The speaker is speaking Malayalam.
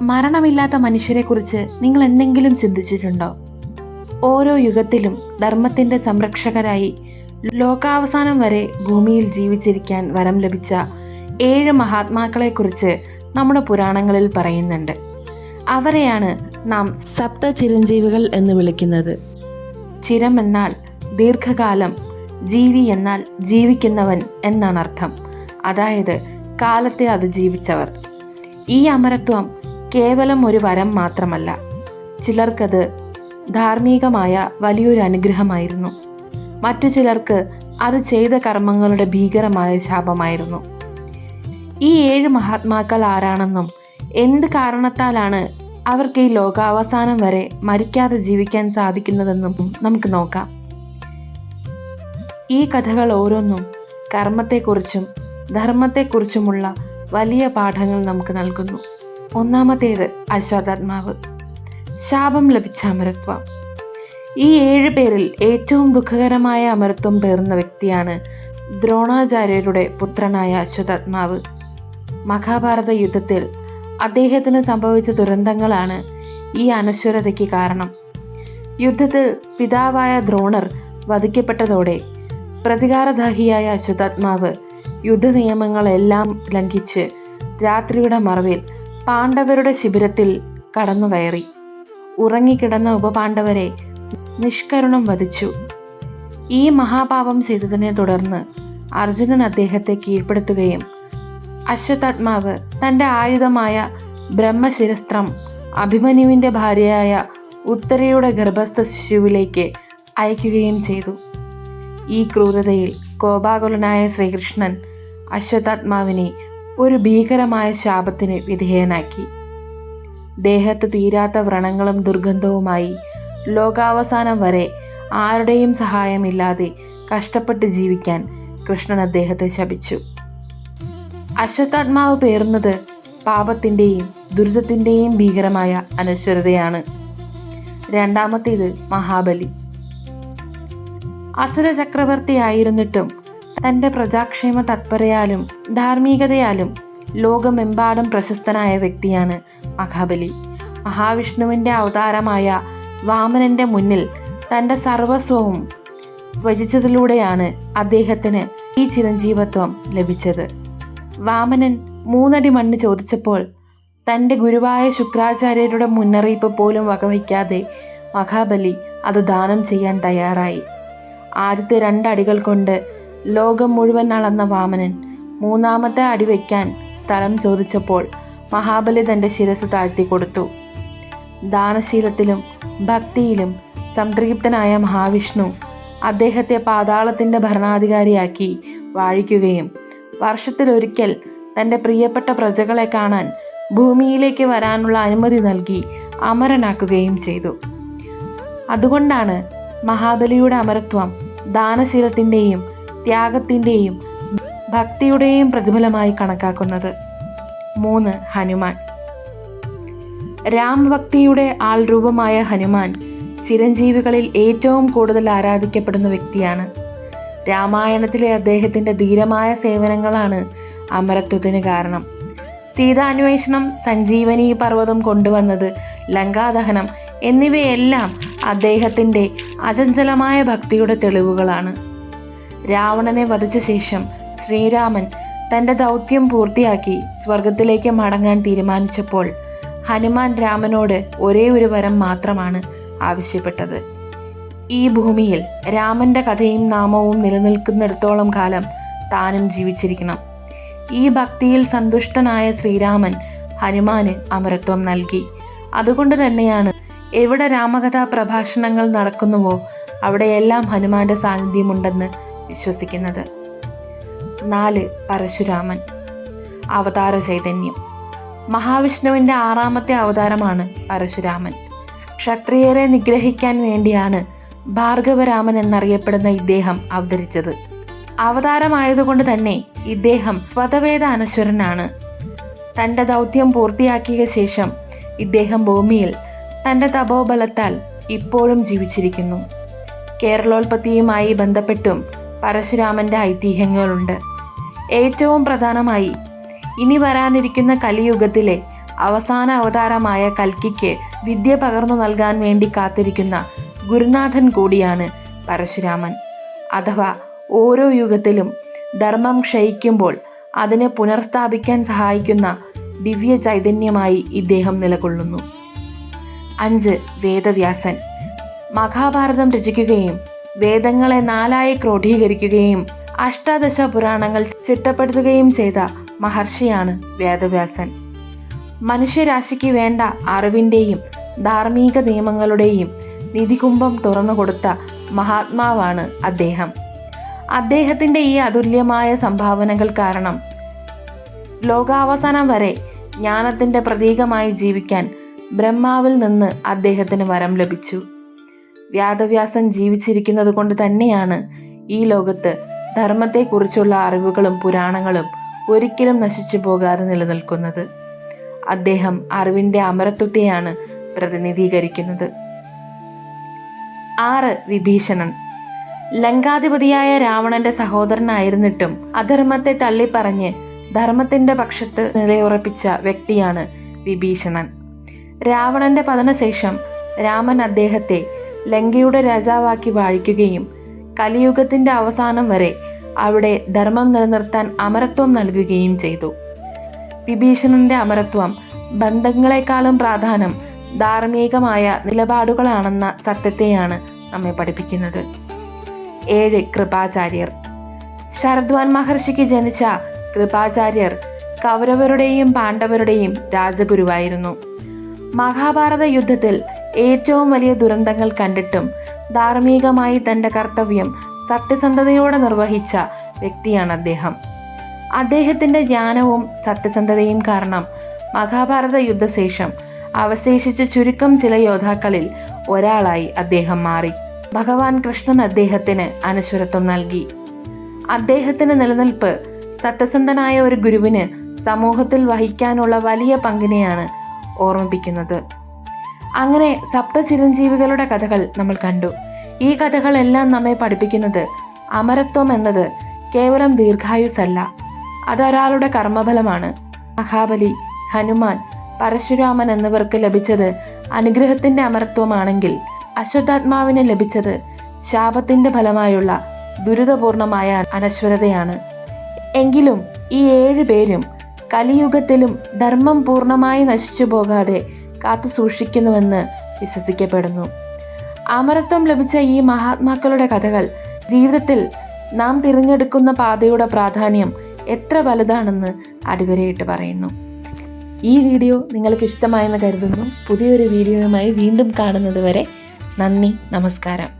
മരണമില്ലാത്ത മനുഷ്യരെക്കുറിച്ച് നിങ്ങൾ എന്തെങ്കിലും ചിന്തിച്ചിട്ടുണ്ടോ? ഓരോ യുഗത്തിലും ധർമ്മത്തിന്റെ സംരക്ഷകരായി ലോകാവസാനം വരെ ഭൂമിയിൽ ജീവിച്ചിരിക്കാൻ വരം ലഭിച്ച ഏഴ് മഹാത്മാക്കളെക്കുറിച്ച് നമ്മുടെ പുരാണങ്ങളിൽ പറയുന്നുണ്ട്. അവരെയാണ് നാം സപ്ത ചിരഞ്ജീവികൾ എന്ന് വിളിക്കുന്നത്. ചിരം എന്നാൽ ദീർഘകാലം ജീവി എന്നാൽ ജീവിക്കുന്നവൻ എന്നാണ് അർത്ഥം അതായത് കാലത്തെ അതിജീവിച്ചവർ. ഈ അമരത്വം കേവലം ഒരു വരം മാത്രമല്ല ചിലർക്കത് ധാർമ്മികമായ വലിയൊരു അനുഗ്രഹമായിരുന്നു. മറ്റു ചിലർക്ക് അത് ചെയ്ത കർമ്മങ്ങളുടെ ഭീകരമായ ശാപമായിരുന്നു. ഈ ഏഴ് മഹാത്മാക്കൾ ആരാണെന്നും എന്ത് കാരണത്താലാണ് അവർക്ക് ഈ ലോകാവസാനം വരെ മരിക്കാതെ ജീവിക്കാൻ സാധിക്കുന്നതെന്നും നമുക്ക് നോക്കാം. ഈ കഥകൾ ഓരോന്നും കർമ്മത്തെക്കുറിച്ചും ധർമ്മത്തെക്കുറിച്ചുമുള്ള വലിയ പാഠങ്ങൾ നമുക്ക് നൽകുന്നു. ഒന്നാമത്തേത് അശ്വതാത്മാവ് ശാപം ലഭിച്ച അമരത്വം. ഈ ഏഴ് പേരിൽ ഏറ്റവും ദുഃഖകരമായ അമരത്വം പേർന്ന വ്യക്തിയാണ് ദ്രോണാചാര്യരുടെ പുത്രനായ അശ്വതാത്മാവ് മഹാഭാരത യുദ്ധത്തിൽ അദ്ദേഹത്തിന് സംഭവിച്ച ദുരന്തങ്ങളാണ് ഈ അനശ്വരതയ്ക്ക് കാരണം. യുദ്ധത്തിൽ പിതാവായ ദ്രോണർ വധിക്കപ്പെട്ടതോടെ പ്രതികാരദാഹിയായ അശ്വതാത്മാവ് യുദ്ധനിയമങ്ങളെല്ലാം ലംഘിച്ച് രാത്രിയുടെ മറവിൽ പാണ്ഡവരുടെ ശിബിരത്തിൽ കടന്നുകയറി. ഉറങ്ങിക്കിടന്ന ഉപപാണ്ഡവരെ നിഷ്കരുണം വധിച്ചു. ഈ മഹാപാപം ചെയ്തതിനെ തുടർന്ന് അർജുനൻ അദ്ദേഹത്തെ കീഴ്പ്പെടുത്തുകയും അശ്വതാത്മാവ് തന്റെ ആയുധമായ ബ്രഹ്മശിരസ്ത്രം അഭിമന്യുവിന്റെ ഭാര്യയായ ഉത്തരയുടെ ഗർഭസ്ഥ ശിശുവിലേക്ക് അയക്കുകയും ചെയ്തു. ഈ ക്രൂരതയിൽ കോപാകുലനായ ശ്രീകൃഷ്ണൻ അശ്വതാത്മാവിനെ ഒരു ഭീകരമായ ശാപത്തിന് വിധേയനാക്കി. ദേഹത്ത് തീരാത്ത വ്രണങ്ങളും ദുർഗന്ധവുമായി ലോകാവസാനം വരെ ആരുടെയും സഹായമില്ലാതെ കഷ്ടപ്പെട്ട് ജീവിക്കാൻ കൃഷ്ണൻ അദ്ദേഹത്തെ ശപിച്ചു. അശ്വത്താത്മാവ് പേറുന്നത് പാപത്തിന്റെയും ദുരിതത്തിന്റെയും ഭീകരമായ അനശ്വരതയാണ്. രണ്ടാമത്തേത് മഹാബലി. അസുര ചക്രവർത്തിയായിരുന്നിട്ടും തന്റെ പ്രജാക്ഷേമ തത്പരയാലും ധാർമ്മികതയാലും ലോകമെമ്പാടും പ്രശസ്തനായ വ്യക്തിയാണ് മഹാബലി. മഹാവിഷ്ണുവിന്റെ അവതാരമായ വാമനന്റെ മുന്നിൽ തന്റെ സർവസ്വവും വചിച്ചതിലൂടെയാണ് അദ്ദേഹത്തിന് ഈ ചിരഞ്ജീവത്വം ലഭിച്ചത്. വാമനൻ മൂന്നടി മണ്ണ് ചോദിച്ചപ്പോൾ തന്റെ ഗുരുവായ ശുക്രാചാര്യരുടെ മുന്നറിയിപ്പ് പോലും വകവയ്ക്കാതെ മഹാബലി അത് ദാനം ചെയ്യാൻ തയ്യാറായി. ആദ്യത്തെ രണ്ടടികൾ കൊണ്ട് ലോകം മുഴുവൻ അളന്ന വാമനൻ മൂന്നാമത്തെ അടി വയ്ക്കാൻ സ്ഥലം ചോദിച്ചപ്പോൾ മഹാബലി തന്റെ ശിരസ് താഴ്ത്തി കൊടുത്തു. ദാനശീലത്തിലും ഭക്തിയിലും സംതൃപ്തനായ മഹാവിഷ്ണു അദ്ദേഹത്തെ പാതാളത്തിന്റെ ഭരണാധികാരിയാക്കി വാഴിക്കുകയും വർഷത്തിലൊരിക്കൽ തന്റെ പ്രിയപ്പെട്ട പ്രജകളെ കാണാൻ ഭൂമിയിലേക്ക് വരാനുള്ള അനുമതി നൽകി അമരനാക്കുകയും ചെയ്തു. അതുകൊണ്ടാണ് മഹാബലിയുടെ അമരത്വം ദാനശീലത്തിന്റെയും ത്യാഗത്തിന്റെയും ഭക്തിയുടെയും പ്രതിഫലമായി കണക്കാക്കുന്നത്. മൂന്ന് ഹനുമാൻ. രാംഭക്തിയുടെ ആൾ രൂപമായ ഹനുമാൻ ചിരഞ്ജീവികളിൽ ഏറ്റവും കൂടുതൽ ആരാധിക്കപ്പെടുന്ന വ്യക്തിയാണ്. രാമായണത്തിലെ അദ്ദേഹത്തിന്റെ ധീരമായ സേവനങ്ങളാണ് അമരത്വത്തിന് കാരണം. സീതാന്വേഷണം സഞ്ജീവനി പർവതം കൊണ്ടുവന്നത് ലങ്കാദഹനം എന്നിവയെല്ലാം അദ്ദേഹത്തിന്റെ അചഞ്ചലമായ ഭക്തിയുടെ തെളിവുകളാണ്. രാവണനെ വധിച്ച ശേഷം ശ്രീരാമൻ തന്റെ ദൗത്യം പൂർത്തിയാക്കി സ്വർഗത്തിലേക്ക് മടങ്ങാൻ തീരുമാനിച്ചപ്പോൾ ഹനുമാൻ രാമനോട് ഒരേ ഒരു വരം മാത്രമാണ് ആവശ്യപ്പെട്ടത്. ഈ ഭൂമിയിൽ രാമന്റെ കഥയും നാമവും നിലനിൽക്കുന്നിടത്തോളം കാലം താനും ജീവിച്ചിരിക്കണം. ഈ ഭക്തിയിൽ സന്തുഷ്ടനായ ശ്രീരാമൻ ഹനുമാന് അമരത്വം നൽകി. അതുകൊണ്ട് തന്നെയാണ് എവിടെ രാമകഥാ പ്രഭാഷണങ്ങൾ നടക്കുന്നുവോ അവിടെയെല്ലാം ഹനുമാന്റെ സാന്നിധ്യമുണ്ടെന്ന് വിശ്വസിക്കുന്നത്. നാല് പരശുരാമൻ. അവതാര ചൈതന്യം. മഹാവിഷ്ണുവിന്റെ ആറാമത്തെ അവതാരമാണ് പരശുരാമൻ. ക്ഷത്രിയരെ നിഗ്രഹിക്കാൻ വേണ്ടിയാണ് ഭാർഗവരാമൻ എന്നറിയപ്പെടുന്ന ഇദ്ദേഹം അവതരിച്ചത്. അവതാരമായതുകൊണ്ട് തന്നെ ഇദ്ദേഹം സ്വതവേദ അനശ്വരനാണ്. തന്റെ ദൗത്യം പൂർത്തിയാക്കിയ ശേഷം ഇദ്ദേഹം ഭൂമിയിൽ തന്റെ തപോബലത്താൽ ഇപ്പോഴും ജീവിച്ചിരിക്കുന്നു. കേരളോൽപത്തിയുമായി ബന്ധപ്പെട്ടും പരശുരാമന്റെ ഐതിഹ്യങ്ങളുണ്ട്. ഏറ്റവും പ്രധാനമായി ഇനി വരാനിരിക്കുന്ന കലിയുഗത്തിലെ അവസാന അവതാരമായ കൽക്കിക്ക് വിദ്യ പകർന്നു നൽകാൻ വേണ്ടി കാത്തിരിക്കുന്ന ഗുരുനാഥൻ കൂടിയാണ് പരശുരാമൻ. അഥവാ ഓരോ യുഗത്തിലും ധർമ്മം ക്ഷയിക്കുമ്പോൾ അതിനെ പുനർസ്ഥാപിക്കാൻ സഹായിക്കുന്ന ദിവ്യ ചൈതന്യമായി ഇദ്ദേഹം നിലകൊള്ളുന്നു. അഞ്ച് വേദവ്യാസൻ. മഹാഭാരതം രചിക്കുകയും വേദങ്ങളെ നാലായി ക്രോഡീകരിക്കുകയും അഷ്ടാദശ പുരാണങ്ങൾ ചിട്ടപ്പെടുത്തുകയും ചെയ്ത മഹർഷിയാണ് വേദവ്യാസൻ. മനുഷ്യരാശിക്ക് വേണ്ട അറിവിന്റെയും ധാർമ്മിക നിയമങ്ങളുടെയും നിധികുംഭം തുറന്നു കൊടുത്ത മഹാത്മാവാണ് അദ്ദേഹം. അദ്ദേഹത്തിന്റെ ഈ അതുല്യമായ സംഭാവനകൾ കാരണം ലോകാവസാനം വരെ ജ്ഞാനത്തിന്റെ പ്രതീകമായി ജീവിക്കാൻ ബ്രഹ്മാവിൽ നിന്ന് അദ്ദേഹത്തിന് വരം ലഭിച്ചു. വ്യാദവ്യാസൻ ജീവിച്ചിരിക്കുന്നത് കൊണ്ട് തന്നെയാണ് ഈ ലോകത്ത് ധർമ്മത്തെക്കുറിച്ചുള്ള അറിവുകളും പുരാണങ്ങളും ഒരിക്കലും നശിച്ചു പോകാതെ നിലനിൽക്കുന്നത്. അദ്ദേഹം അറിവിന്റെ അമരത്വത്തെയാണ് പ്രതിനിധീകരിക്കുന്നത്. ആറ് വിഭീഷണൻ. ലങ്കാധിപതിയായ രാവണന്റെ സഹോദരനായിരുന്നിട്ടും അധർമ്മത്തെ തള്ളിപ്പറഞ്ഞ് ധർമ്മത്തിന്റെ പക്ഷത്ത് നിലയുറപ്പിച്ച വ്യക്തിയാണ് വിഭീഷണൻ. രാവണന്റെ പതനശേഷം രാമൻ അദ്ദേഹത്തെ ലങ്കയുടെ രാജാവാക്കി വാഴിക്കുകയും കലിയുഗത്തിന്റെ അവസാനം വരെ അവിടെ ധർമ്മം നിലനിർത്താൻ അമരത്വം നൽകുകയും ചെയ്തു. വിഭീഷണന്റെ അമരത്വം ബന്ധങ്ങളെക്കാളും പ്രാധാന്യം ധാർമ്മികമായ നിലപാടുകളാണെന്ന സത്യത്തെയാണ് നമ്മെ പഠിപ്പിക്കുന്നത്. ഏഴ് കൃപാചാര്യർ. ശരദ്വാൻ മഹർഷിക്ക് ജനിച്ച കൃപാചാര്യർ കൗരവരുടെയും പാണ്ഡവരുടെയും രാജഗുരുവായിരുന്നു. മഹാഭാരത യുദ്ധത്തിൽ ഏറ്റവും വലിയ ദുരന്തങ്ങൾ കണ്ടിട്ടും ധാർമ്മികമായി തന്റെ കർത്തവ്യം സത്യസന്ധതയോടെ നിർവഹിച്ച വ്യക്തിയാണ് അദ്ദേഹം. അദ്ദേഹത്തിന്റെ ജ്ഞാനവും സത്യസന്ധതയും കാരണം മഹാഭാരത യുദ്ധശേഷം അവശേഷിച്ച ചുരുക്കം ചില യോദ്ധാക്കളിൽ ഒരാളായി അദ്ദേഹം മാറി. ഭഗവാൻ കൃഷ്ണൻ അദ്ദേഹത്തിന് അനശ്വരത്വം നൽകി. അദ്ദേഹത്തിന് നിലനിൽപ്പ് സത്യസന്ധനായ ഒരു ഗുരുവിന് സമൂഹത്തിൽ വഹിക്കാനുള്ള വലിയ പങ്കിനെയാണ് ഓർമ്മിപ്പിക്കുന്നത്. അങ്ങനെ സപ്ത ചിരഞ്ജീവികളുടെ കഥകൾ നമ്മൾ കണ്ടു. ഈ കഥകളെല്ലാം നമ്മെ പഠിപ്പിക്കുന്നത് അമരത്വം എന്നത് കേവലം ദീർഘായുസല്ല അതൊരാളുടെ കർമ്മഫലമാണ്. മഹാബലി ഹനുമാൻ പരശുരാമൻ എന്നിവർക്ക് ലഭിച്ചത് അനുഗ്രഹത്തിന്റെ അമരത്വമാണെങ്കിൽ അശ്വത്ഥാത്മാവിന് ലഭിച്ചത് ശാപത്തിന്റെ ഫലമായുള്ള ദുരിതപൂർണമായ അനശ്വരതയാണ്. എങ്കിലും ഈ ഏഴ് പേരും കലിയുഗത്തിലും ധർമ്മം പൂർണമായി നശിച്ചു പോകാതെ കാത്തു സൂക്ഷിക്കുന്നുവെന്ന് വിശ്വസിക്കപ്പെടുന്നു. അമരത്വം ലഭിച്ച ഈ മഹാത്മാക്കളുടെ കഥകൾ ജീവിതത്തിൽ നാം തിരഞ്ഞെടുക്കുന്ന പാതയുടെ പ്രാധാന്യം എത്ര വലുതാണെന്ന് അടിവരയിട്ട് പറയുന്നു. ഈ വീഡിയോ നിങ്ങൾക്ക് ഇഷ്ടമായെന്ന് കരുതുന്നു. പുതിയൊരു വീഡിയോയുമായി വീണ്ടും കാണുന്നത് വരെ നന്ദി നമസ്കാരം.